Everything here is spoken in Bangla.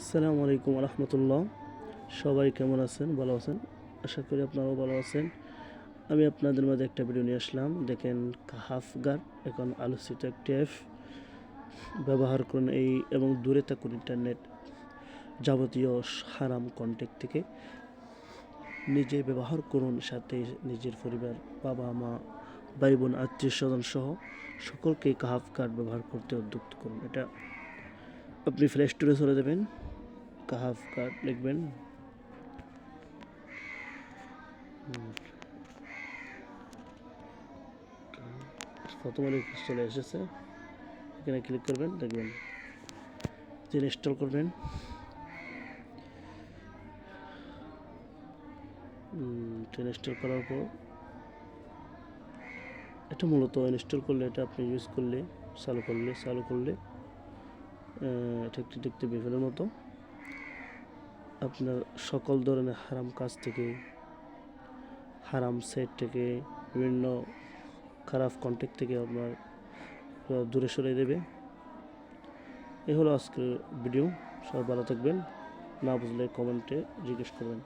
আসসালামু আলাইকুম রহমতুল্লাহ। সবাই কেমন আছেন? ভালো আছেন? আশা করি আপনারাও ভালো আছেন। আমি আপনাদের মাঝে একটা ভিডিও নিয়ে আসলাম। দেখেন হাফ গার্ড এখন আলোচিত একটি অ্যাপ ব্যবহার করুন এই এবং দূরে থাকুন ইন্টারনেট যাবতীয় হারাম কন্ট্যাক্ট থেকে। নিজে ব্যবহার করুন, সাথে নিজের পরিবার, বাবা, মা ভাই বোন আত্মীয় স্বজন সহ সকলকে কাহাফ কার্ড ব্যবহার করতে উদ্যুক্ত করুন। এটা আপনি প্লে স্টোরে চলে যাবেন। কাহাফ কার্ড লিখবেন। প্রথমে চলে এসেছে। এখানে ক্লিক করবেন, দেখবেন। যে ইনস্টল করবেন। ইনস্টল করার পর, এটা মূলত ইনস্টল করলে, এটা আপনি ইউজ করলে, চালু করলে চালু করলে এটা একটি দেখতে বিভেলের মতো। আপনার সকল ধরনের হারাম কাজ থেকে, হারাম সেট থেকে, বিভিন্ন খারাপ কন্ট্যাক্ট থেকে আপনার দূরে সরিয়ে দেবে। এ হলো আজকের ভিডিও সবাই ভালো থাকবেন। না বুঝলে কমেন্টে জিজ্ঞেস করবেন।